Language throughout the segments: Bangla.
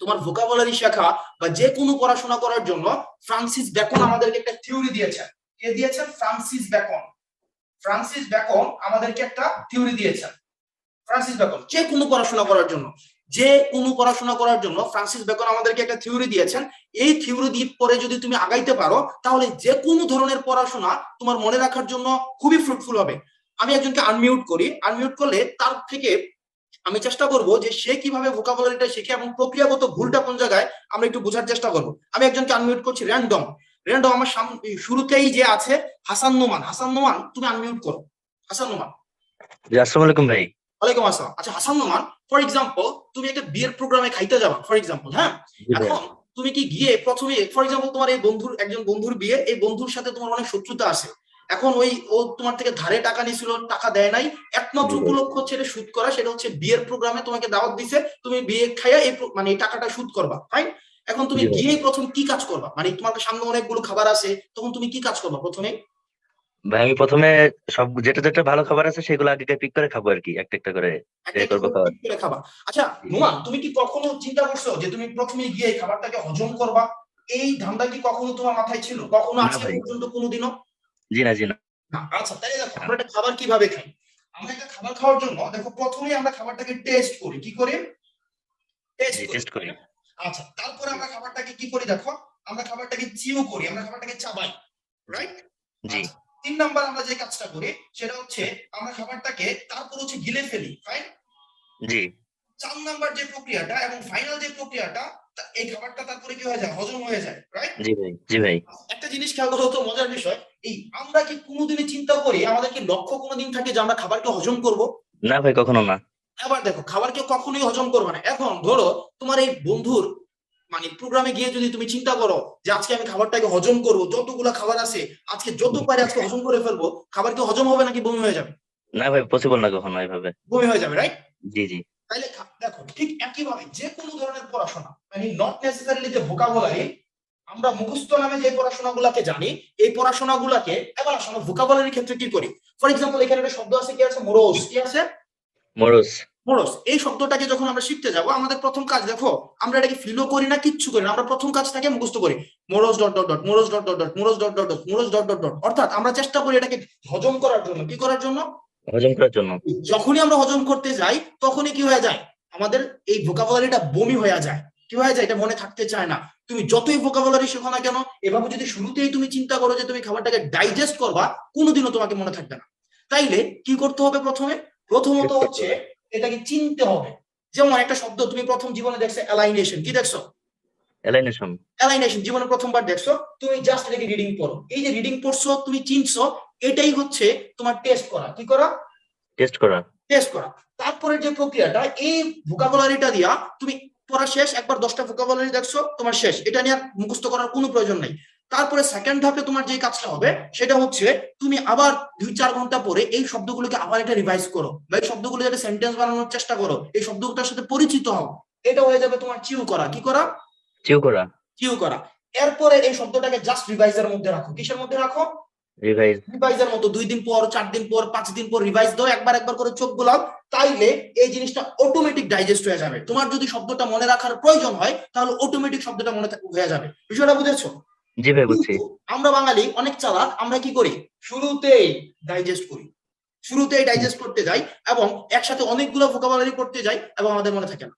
তোমার ভোকাবুলারি শেখা বা যে কোনো পড়াশোনা করার জন্য ফ্রান্সিস বেকন আমাদেরকে একটা থিওরি দিয়েছেন। কে দিয়েছেন? ফ্রান্সিস বেকন ফ্রান্সিস বেকন আমাদেরকে একটা থিওরি দিয়েছেন। ফ্রান্সিস বেকন যে কোনো পড়াশোনা করার জন্য যে কোনো পড়াশোনা করার জন্য ফ্রান্সিস বেকন আমাদেরকে একটা থিওরি দিয়েছেন। এই থিওরি দিয়ে পরে যদি তুমি আগাইতে পারো, তাহলে যে কোনো ধরনের পড়াশোনা তোমার মনে রাখার জন্য খুবই ফ্রুটফুল হবে। আমি একজনকে আনমিউট করি। আনমিউট করলে তার থেকে আমি চেষ্টা করব যে সে কীভাবে ভোকাবুলারিটা শিখে এবং প্রক্রিয়াগত ভুলটা কোন জায়গায় আমরা একটু বোঝার চেষ্টা করব। আমি একজনকে আনমিউট করছি র্যান্ডম র্যান্ডম আমার শুরুতেই যে আছে হাসান নোমান। হাসান নোমান তুমি আনমিউট করো। হাসান নোমান। আসসালামু আলাইকুম ভাই। ওয়ালাইকুম আসসালাম। আচ্ছা হাসান নোমান ফর এক্সাম্পল তুমি একটা বিয়ের প্রোগ্রামে খাইতে যাবা ফর এক্সাম্পল হ্যাঁ? এখন তুমি কি গিয়ে প্রথমে ফর এক্সাম্পল তোমার এই বন্ধুর একজন বন্ধুর বিয়ে এই বন্ধুর সাথে তোমার অনেক শত্রুতা আছে। এখন ওই ও তোমার থেকে ধারে টাকা নিছিল টাকা দেয় নাই একমাত্র। উপলক্ষ হচ্ছে এটা শুট করা সেটা হচ্ছে বিয়ের প্রোগ্রামে তোমাকে দাওয়াত দিছে তুমি বিয়ে খাইয়া এই মানে এই টাকাটা শুট করবা ফাইন এখন তুমি জি ভাই। গিয়ে প্রথম কি কাজ করবা মানে তোমার সামনে অনেকগুলো খাবার আছে তখন তুমি কি কাজ করবা প্রথমে ভাই আমি প্রথমে সব যেটা যেটা ভালো খাবার আছে সেগুলো আগে পিক করে খাব আর কি একটা একটা করে করব খাবার। খাবা আচ্ছা নোমান তুমি কি কখনো চিন্তা করছ যে তুমি প্রথমে গিয়ে খাবারটাকে হজম করবা এই ধান্দা কি কখনো তোমার মাথায় ছিল কখনো আজকে। পর্যন্ত কোনোদিনও জি না জি না। আচ্ছা তাই দেখো আমরা একটা খাবার কীভাবে খাই? আমরা একটা খাবার খাওয়ার জন্য দেখো প্রথমেই আমরা খাবারটাকে টেস্ট করি। কি করি? টেস্ট করি আচ্ছা তারপরে আমরা খাবারটাকে কি করি দেখো? আমরা খাবারটাকে চিউ করি আমরা খাবারটাকে চাবাই রাইট জি। তিন নাম্বার আমরা যে কাজটা করি সেটা হচ্ছে আমরা খাবারটাকে তারপর হচ্ছে গিলে ফেলি ফাইন জি। চার নাম্বার যে প্রক্রিয়াটা এবং ফাইনাল যে প্রক্রিয়াটা এই খাবারটা তারপরে কি হয়ে যায়? হজম হয়ে যায় রাইট জি ভাই জি ভাই। একটা জিনিস খেয়াল করা হতো মজার বিষয় এই আমরা কি কোনোদিনই চিন্তা করি আমাদের কি লক্ষ্য কোনোদিন থাকে যে আমরা খাবারকে হজম করব? না ভাই কখনো না। আবার দেখো খাবারকে কখনোই হজম করবে না। এখন ধরো তোমার এই বন্ধুর মানে প্রোগ্রামে গিয়ে যদি তুমি চিন্তা করো যে আজকে আমি খাবারটাকে হজম করব যতগুলো খাবার আছে আজকে যত পারে আজকে হজম করে ফেলব খাবার কি হজম হবে নাকি বমি হয়ে যাবে? না ভাই পসিবল না কখনো এইভাবে বমি হয়ে যাবে রাইট জি জি। তাইলে দেখো ঠিক একইভাবে যে কোনো ধরনের পড়াশোনা মানে নট নেসেসারিলি যে ভোকাবুলারি আমরা মুখস্থ নামে যে পড়াশোনাগুলাকে জানি এই পড়াশোনাগুলাকে এবার আসলে ভোকাবুলারির ক্ষেত্রে কি করি? ফর এক্সাম্পল এখানে একটা শব্দ আছে কি আছে? মোরোস কি আছে? মরুস মোরস এই শব্দটাকে যখন আমরা শিখতে যাব আমাদের প্রথম কাজ দেখো আমরা এটাকে ফিলও করি না কিচ্ছু করি না আমরা প্রথম কাজটাকে মুখস্থ করি। Morse dot dot dot Morse dot dot dot Morse dot dot dot Morse dot dot dot অর্থাৎ আমরা চেষ্টা করি এটাকে হজম করার জন্য। কি করার জন্য? হজম করার জন্য। যখনই আমরা হজম করতে যাই তখনই কি হয়ে যায়? আমাদের এই ভোকাবুলারিটা বমি হয়ে যায়। কি হয়ে যায় এটা মনে থাকতে চায় না। তুমি যতই ভোকাবুলারি শেখো না কেন এভাবে যদি শুরুতেই তুমি চিন্তা করো যে তুমি খাবারটাকে ডাইজেস্ট করবা কোনোদিনও তোমাকে মনে থাকবে না। তাইলে কি করতে হবে প্রথমে? প্রথমত হচ্ছে এটাকে চিনতে হবে। যেমন একটা শব্দ তুমি প্রথম জীবনে দেখছ অ্যালাইনেশন কি দেখছ? এলাইনেশন অ্যালাইনেশন জীবনে প্রথমবার দেখছ তুমি জাস্ট এটাকে রিডিং পড়ো। এই যে রিডিং পড়ছো তুমি চিনছো এটাই হচ্ছে তোমার টেস্ট করা। কি করা? টেস্ট করা। টেস্ট করা। তারপরে যে প্রক্রিয়াটা এই ভোকাবুলারিটা দিয়া তুমি পড়া শেষ একবার দশটা ভোকাবুলারি দেখছ তোমার শেষ। এটা নিয়ে মুখস্থ করার কোনো প্রয়োজন নাই। তারপরে সেকেন্ড ধাপে তোমার যে কাজটা হবে সেটা হচ্ছে তুমি আবার দুই চার ঘণ্টা পরে এই শব্দগুলোকে আবার একটা রিভাইজ করো বা এই শব্দগুলো একটা সেন্টেন্স বানানোর চেষ্টা করো। এই শব্দগুলোর সাথে পরিচিত হও। এটা হয়ে যাবে তোমার চিউ করা। কি করা? চিউ করা। চিউ করা। এরপরে এই শব্দটাকে জাস্ট রিভাইজের মধ্যে রাখো। কিসের মধ্যে রাখো? রিভাইজ রিভাইজের মতো দুই দিন পর চার দিন পর পাঁচ দিন পর রিভাইজ দাও একবার একবার করে চোখ গোলাও তাইলে এই জিনিসটা অটোমেটিক ডাইজেস্ট হয়ে যাবে। তোমার যদি শব্দটা মনে রাখার প্রয়োজন হয় তাহলে অটোমেটিক শব্দটা মনে হয়ে যাবে। বিষয়টা বুঝেছ? জি ভাই বুঝছি। আমরা বাঙালি অনেক চালাক আমরা কি করি? শুরুতেই ডাইজেস্ট করি। শুরুতেই ডাইজেস্ট করতে যাই এবং একসাথে অনেকগুলো ভোকাবুলারি করতে যাই এবং আমাদের মনে থাকে না।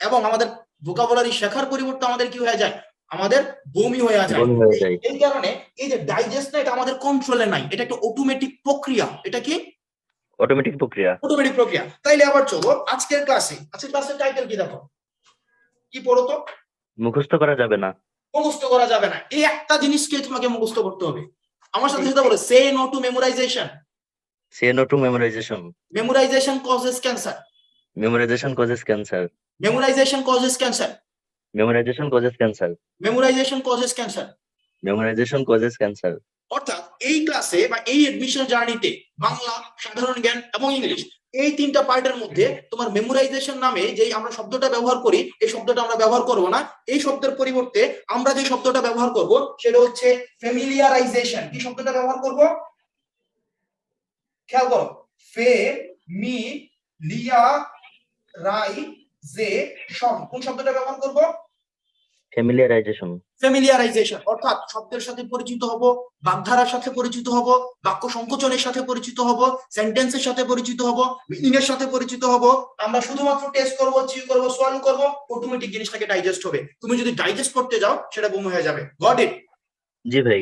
এবং আমাদের ভোকাবুলারি শেখার পরিবর্তে আমাদের কি হয়ে যায়? আমাদের বমি হয়ে যায়। এই কারণে এই যে ডাইজেস্ট এটা আমাদের কন্ট্রোলে নাই। এটা একটা অটোমেটিক প্রক্রিয়া। এটা কি? অটোমেটিক প্রক্রিয়া। অটোমেটিক প্রক্রিয়া। তাইলে আবার চলো আজকের ক্লাসে আজকের ক্লাসের টাইটেল কি দেখো? কি পড়ো তো? মুখস্থ করা যাবে না। মুখস্থ করা যাবে না। এই একটা জিনিসকে তোমাকে মুখস্থ করতে হবে। আমার সাথে সাথে বলো say no to memorisation say no to memorisation memorisation causes cancer memorisation causes cancer memorisation causes cancer memorisation causes cancer memorisation causes cancer memorisation causes cancer অর্থাৎ এই ক্লাসে বা এই এডমিশন জার্নিতে বাংলা সাধারণ জ্ঞান এবং ইংলিশ এই তিনটা পার্টের মধ্যে তোমার মেমোরাইজেশন নামে যে আমরা শব্দটা ব্যবহার করি এই শব্দটা আমরা ব্যবহার করব না। এই শব্দের পরিবর্তে আমরা যে শব্দটা ব্যবহার করব সেটা হচ্ছে ফেমিলিয়ারাইজেশন কি শব্দটা ব্যবহার করব? খেয়াল করো। ফে মি লিয়া রাই সব কোন শব্দটা ব্যবহার করব? ফ্যামিলিয়ারাইজেশন ফ্যামিলিয়ারাইজেশন অর্থাৎ শব্দের সাথে পরিচিত হব বাগধারার সাথে পরিচিত হব বাক্য সংকোচনের সাথে পরিচিত হব সেন্টেন্সের সাথে পরিচিত হব মিনিং এর সাথে পরিচিত হব। আমরা শুধুমাত্র টেস্ট করব চিউ করব সলভ করব অটোমেটিক জিনিসটাকে ডাইজেস্ট হবে। তুমি যদি ডাইজেস্ট করতে যাও সেটা বমি হয়ে যাবে। গট ইট জি ভাই।